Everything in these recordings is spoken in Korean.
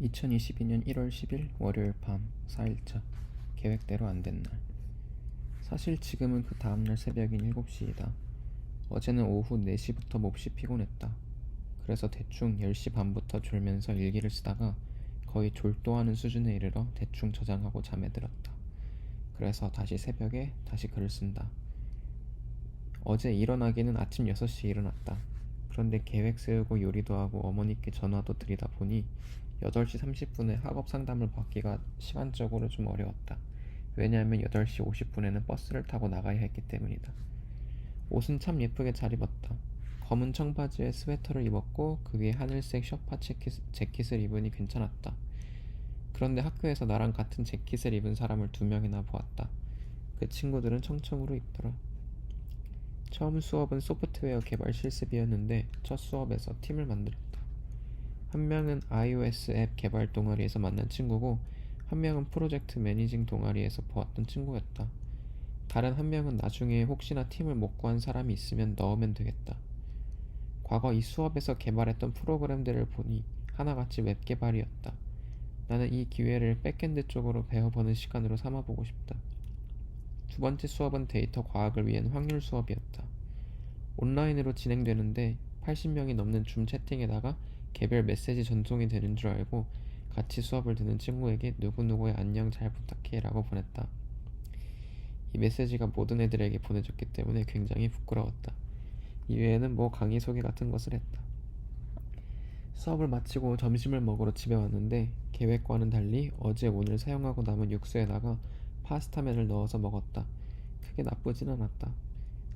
2022년 1월 10일 월요일 밤 4일차 계획대로 안 된 날. 사실 지금은 그 다음날 새벽인 7시이다. 어제는 오후 4시부터 몹시 피곤했다. 그래서 대충 10시 반부터 졸면서 일기를 쓰다가 거의 졸도하는 수준에 이르러 대충 저장하고 잠에 들었다. 그래서 다시 새벽에 다시 글을 쓴다. 어제 일어나기는 아침 6시에 일어났다. 그런데 계획 세우고 요리도 하고 어머니께 전화도 드리다 보니 8시 30분에 학업 상담을 받기가 시간적으로 좀 어려웠다. 왜냐하면 8시 50분에는 버스를 타고 나가야 했기 때문이다. 옷은 참 예쁘게 잘 입었다. 검은 청바지에 스웨터를 입었고 그 위에 하늘색 셔파 재킷, 재킷을 입으니 괜찮았다. 그런데 학교에서 나랑 같은 재킷을 입은 사람을 두 명이나 보았다. 그 친구들은 청청으로 입더라. 처음 수업은 소프트웨어 개발 실습이었는데 첫 수업에서 팀을 만들었다. 한 명은 iOS 앱 개발 동아리에서 만난 친구고 한 명은 프로젝트 매니징 동아리에서 보았던 친구였다. 다른 한 명은 나중에 혹시나 팀을 못 구한 사람이 있으면 넣으면 되겠다. 과거 이 수업에서 개발했던 프로그램들을 보니 하나같이 웹 개발이었다. 나는 이 기회를 백엔드 쪽으로 배워보는 시간으로 삼아보고 싶다. 두 번째 수업은 데이터 과학을 위한 확률 수업이었다. 온라인으로 진행되는데 80명이 넘는 줌 채팅에다가 개별 메시지 전송이 되는 줄 알고 같이 수업을 듣는 친구에게 누구누구의 안녕 잘 부탁해 라고 보냈다. 이 메시지가 모든 애들에게 보내졌기 때문에 굉장히 부끄러웠다. 이외에는 뭐 강의 소개 같은 것을 했다. 수업을 마치고 점심을 먹으러 집에 왔는데 계획과는 달리 어제 오늘 사용하고 남은 육수에다가 파스타면을 넣어서 먹었다. 크게 나쁘진 않았다.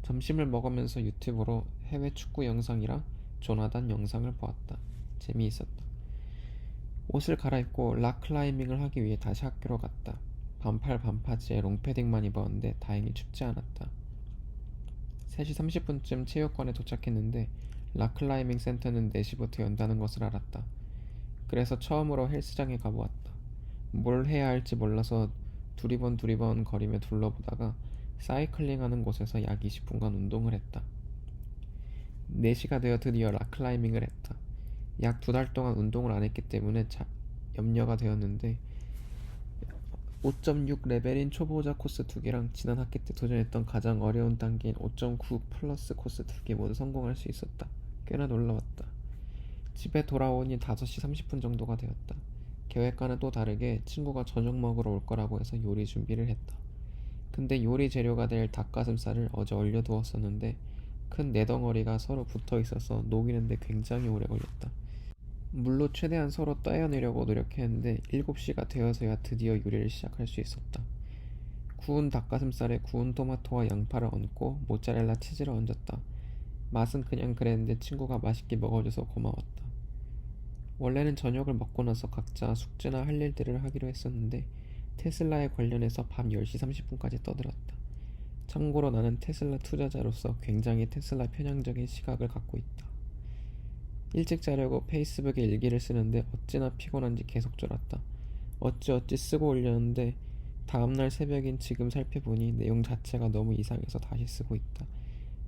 점심을 먹으면서 유튜브로 해외 축구 영상이랑 조나단 영상을 보았다. 재미있었다. 옷을 갈아입고 락클라이밍을 하기 위해 다시 학교로 갔다. 반팔 반바지에 롱패딩만 입었는데 다행히 춥지 않았다. 3시 30분쯤 체육관에 도착했는데 락클라이밍 센터는 4시부터 연다는 것을 알았다. 그래서 처음으로 헬스장에 가보았다. 뭘 해야 할지 몰라서 두리번 두리번 거리며 둘러보다가 사이클링 하는 곳에서 약 20분간 운동을 했다. 4시가 되어 드디어 락클라이밍을 했다. 약 두 달 동안 운동을 안 했기 때문에 자, 염려가 되었는데 5.6 레벨인 초보자 코스 두 개랑 지난 학기 때 도전했던 가장 어려운 단계인 5.9 플러스 코스 두 개 모두 성공할 수 있었다. 꽤나 놀라웠다. 집에 돌아오니 5시 30분 정도가 되었다. 계획과는 또 다르게 친구가 저녁 먹으러 올 거라고 해서 요리 준비를 했다. 근데 요리 재료가 될 닭가슴살을 어제 얼려두었었는데 큰 네덩어리가 서로 붙어 있어서 녹이는데 굉장히 오래 걸렸다. 물로 최대한 서로 떼어내려고 노력했는데 7시가 되어서야 드디어 요리를 시작할 수 있었다. 구운 닭가슴살에 구운 토마토와 양파를 얹고 모짜렐라 치즈를 얹었다. 맛은 그냥 그랬는데 친구가 맛있게 먹어줘서 고마웠다. 원래는 저녁을 먹고 나서 각자 숙제나 할 일들을 하기로 했었는데 테슬라에 관련해서 밤 10시 30분까지 떠들었다. 참고로 나는 테슬라 투자자로서 굉장히 테슬라 편향적인 시각을 갖고 있다. 일찍 자려고 페이스북에 일기를 쓰는데 어찌나 피곤한지 계속 졸았다. 어찌어찌 쓰고 올렸는데 다음날 새벽인 지금 살펴보니 내용 자체가 너무 이상해서 다시 쓰고 있다.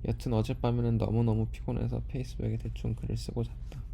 여튼 어젯밤에는 너무너무 피곤해서 페이스북에 대충 글을 쓰고 잤다.